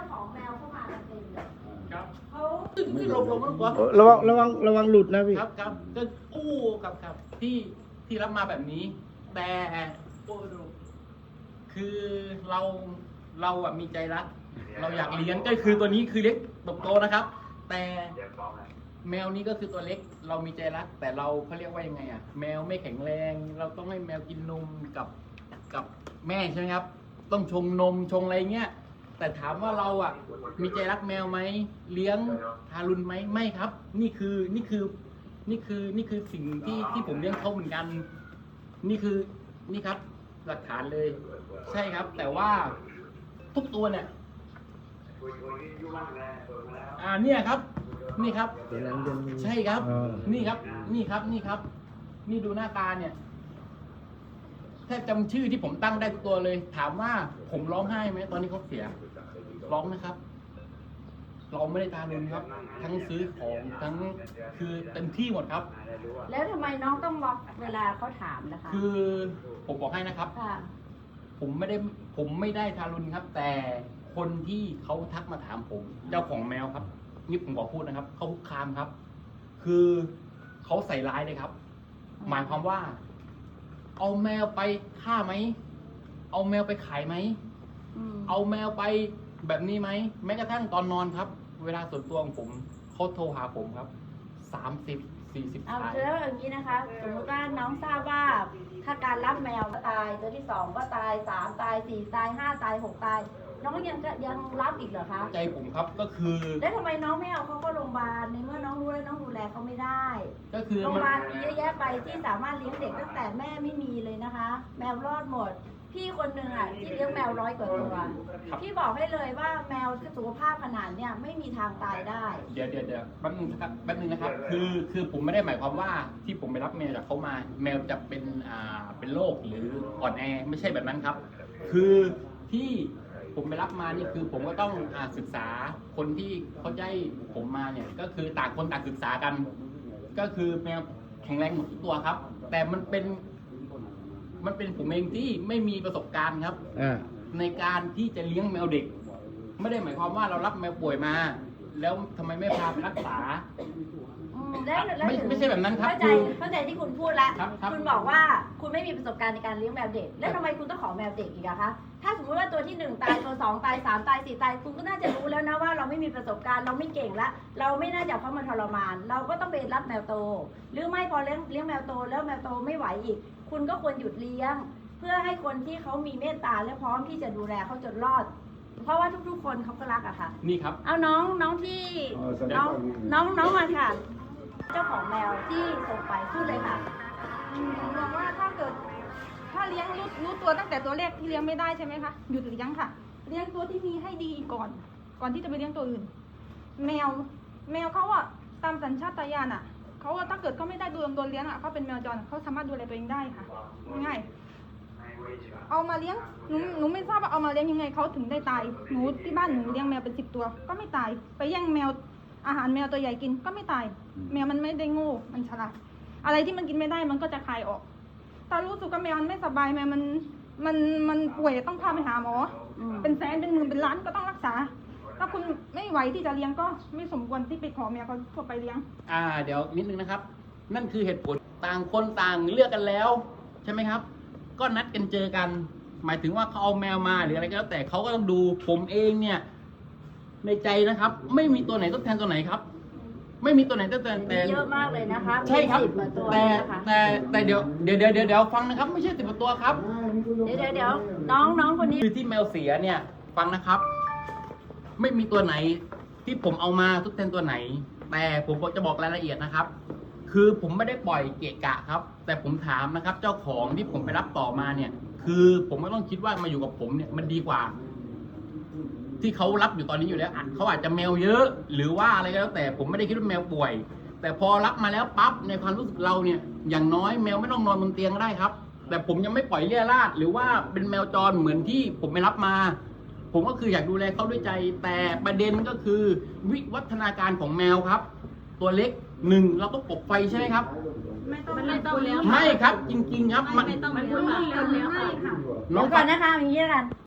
จ้าของแมวเข้ามากันเต็มเลยครับเขาขึ้นลงลงลงหัวเออระวังระวังระวังหลุดนะพี่ครับครับก็กู้กับครับที่ที่รับมาแบบนี้ แต่โอ้ดูคือเราเราอะมีใจรัก เราอยากเลี้ยงก็คือตัวนี้คือเล็กเติบโตนะครับ แต่แมวนี้ก็คือตัวเล็กเรามีใจรัก แต่เราเขาเรียกว่ายังไงอะแมวไม่แข็งแรง เราต้องให้แมวกินนมกับกับแม่ใช่ไหมครับ ต้องชงนมชงอะไรเงี้ย แต่ถามว่าเราอะมีใจรักแมวไหมเลี้ยงทารุณไหมไม่ครับ นี่คือนี่คือนี่คือนี่คือสิ่งที่ที่ผมเลี้ยงเขาเหมือนกัน นี่คือนี่ครับ หลักฐานเลย ใช่ครับ แต่ว่าทุกตัวเนี่ยอ่าเนี่ยครับ นี่ครับเดี๋ยวนั้นเดือนนี้ใช่ครับอ่านี่ครับ นี่ครับนี่ครับ นี่ดูหน้าตาเนี่ยแทบจำชื่อที่ผมตั้งได้ทุกตัวเลย ถามว่าผมร้องไห้ไหมตอนนี้เขาเสีย ร้องนะครับ เราไม่ได้ทารุณครับ ทั้งซื้อของทั้งคือเต็มที่หมดครับ แล้วทำไมน้องต้องล็อกเวลาเขาถามนะคะ คือผมบอกให้นะครับ ค่ะ ผมไม่ได้ผมไม่ได้ทารุณครับ แต่คนที่เขาทักมาถามผม เจ้าของแมวครับนี่ผมขอพูดนะครับเขาคุกคามครับ คือเขาใส่ร้ายเลยครับ หมายความว่า เอาแมวไปฆ่าไหม เอาแมวไปขายไหม อืมเอาแมวไป แบบนี้ไหมแม้กระทั่งตอนนอนครับ เวลาส่วนตัวของผมเขาโทรหาผมครับสามสิบสี่สิบเอาสาย แล้วอย่างนี้นะคะ สมมติว่าน้องทราบว่า ถ้าการรับแมวก็ตายตัวที่สองก็ตายสามตายสี่ตายห้าตายหกตาย น้องยังจะยังรับอีกเหรอคะใจผมครับก็คือแล้วทำไมน้องไม่เอาเขาเข้าโรงพยาบาลในเมื่อน้องรู้แล้วน้องดูแลเขาไม่ได้ก็คือโรงพมันยาบาลมีเยอะแยะไปที่สามารถเลี้ยงเด็กตั้งแต่แม่ไม่มีเลยนะคะ แมวรอดหมด พี่คนหนึ่งอะที่เลี้ยงแมวร้อยกว่าตัวพี่บอกให้เลยว่าแมวสุขภาพขนาดเนี้ยไม่มีทางตายได้ เดี๋ยวเดี๋ยวเดี๋ยวแป๊บนึงนะครับแป๊บนึงนะครับ คือคือผมไม่ได้หมายความว่าที่ผมไปรับแมวจากเขามา แมวจะเป็นอ่าเป็นโรคหรืออ่อนแอไม่ใช่แบบนั้นครับ คือที่ผมไปรับมานี่คือผมก็ต้องอาศึกษาคนที่เขาจะให้ผมมาเนี่ยก็คือต่างคนต่างศึกษากัน ก็คือแมวแข็งแรงหมดทุกตัวครับ แต่มันเป็น มันเป็นผมเองที่ไม่มีประสบการณ์ครับ อ่า ในการที่จะเลี้ยงแมวเด็ก ไม่ได้หมายความว่าเรารับแมวป่วยมา แล้วทำไมไม่พาไปรักษาอืม แล้วแล้วไม่ถึงไม่ใช่แบบนั้นครับเข้าใจคือเข้าใจที่คุณพูดแล้วครับครับคุณบอกว่าคุณไม่มีประสบการณ์ในการเลี้ยงแมวเด็ก แล้วทำไมคุณต้องขอแมวเด็กอีกอะคะถ้าสมมติว่าตัวที่หนึ่งตายตัวสองตายสามตายสี่ตายคุณก็น่าจะรู้แล้วนะว่าเราไม่มีประสบการณ์เราไม่เก่งละเราไม่น่าจะเอาเขามาทรมาน เราก็ต้องไปรับแมวโต หรือไม่พอเลี้ยงเลี้ยงแมวโตแล้วแมวโตไม่ไหวอีก คุณก็ควรหยุดเลี้ยง เพื่อให้คนที่เขามีเมตตาและพร้อมที่จะดูแลเขาจนรอด เพราะว่าทุกๆ คนเขาก็รักอะค่ะ นี่ครับ เอาน้องน้องที่ น้องน้องน้องมาค่ะ เจ้าของแมวที่ส่งไปพูดเลยค่ะอืมมองว่าถ้าเกิด ถ้าเลี้ยงรู้รู้ตัวตั้งแต่ตัวแรกที่เลี้ยงไม่ได้ใช่ไหมคะหยุดเลี้ยงค่ะ เลี้ยงตัวที่มีให้ดีก่อน ก่อนที่จะไปเลี้ยงตัวอื่น แมว แมวเขาอะตามสัญชาตญาณอะเขาอะถ้าเกิดเขาไม่ได้ดูแลตัวเลี้ยงอะเขาเป็นแมวจรเขาสามารถดูแลตัวเองได้ค่ะ ง่ายๆเอามาเลี้ยงหนูหนูไม่ทราบว่าเอามาเลี้ยงยังไงเขาถึงได้ตายหนูที่บ้านหนูเลี้ยงแมวเป็นสิบตัว ก็ไม่ตายไปแย่งแมว อาหารแมวตัวใหญ่กินก็ไม่ตาย แมวมันไม่ได้โง่มันฉลาด อะไรที่มันกินไม่ได้มันก็จะคายออกถ้ารู้สึกว่าแมวมันไม่สบายแมวมันมันมันป่วยต้องพาไปหาหมออืมเป็นแสนเป็นหมื่นเป็นล้านก็ต้องรักษา ถ้าคุณไม่ไหวที่จะเลี้ยงก็ไม่สมควรที่ไปขอแมวเขาทั่วไปเลี้ยง อ่า เดี๋ยวนิดนึงนะครับ นั่นคือเหตุผลต่างคนต่างเลือกกันแล้ว ใช่ไหมครับ ก็นัดกันเจอกัน หมายถึงว่าเขาเอาแมวมาหรืออะไรก็แล้วแต่เขาก็ต้องดูผมเองเนี่ย ในใจนะครับ ไม่มีตัวไหนทดแทนตัวไหนครับ ไม่มีตัวไหนทดแทนมีแต่เยอะมากเลยนะคะใช่ครับสิบกว่าตัวแต่นะคะแต่แต่เดี๋ยวเดี๋ยวเดี๋ยวเดี๋ยวเดี๋ยวฟังนะครับ ไม่ใช่สิบกว่าตัวครับ เดี๋ยวเดี๋ยวเดี๋ยวน้องน้องคนนี้คือที่แมวเสียเนี่ยฟังนะครับ ไม่มีตัวไหนที่ผมเอามาทุกแทนตัวไหน แต่ผมจะบอกรายละเอียดนะครับ คือผมไม่ได้ปล่อยเกะกะครับ แต่ผมถามนะครับ เจ้าของที่ผมไปรับต่อมาเนี่ย คือผมก็ต้องคิดว่ามาอยู่กับผมเนี่ยมันดีกว่า ที่เขารับอยู่ตอนนี้อยู่แล้วอะเขาอาจจะแมวเยอะ หรือว่าอะไรก็แล้วแต่ผมไม่ได้คิดว่าแมวป่วย แต่พอรับมาแล้วปั๊บในความรู้สึกเราเนี่ยอย่างน้อยแมวไม่ต้องนอนบนเตียงก็ได้ครับ แต่ผมยังไม่ปล่อยเลี่ยราดหรือว่าเป็นแมวจรเหมือนที่ผมไปรับมา ผมก็คืออยากดูแลเขาด้วยใจ แต่ประเด็นก็คือ วิวัฒนาการของแมวครับ ตัวเล็กหนึ่งเราต้องปบไฟใช่ไหมครับ ไม่ต้องมันไม่ต้องเลี้ยงไม่ครับจริงๆครับมัน ไม่ต้องเลี้ยงค่ะแล้วค่ะ น้องเดี๋ยวก่อนนะคะอย่างนี้ละกัน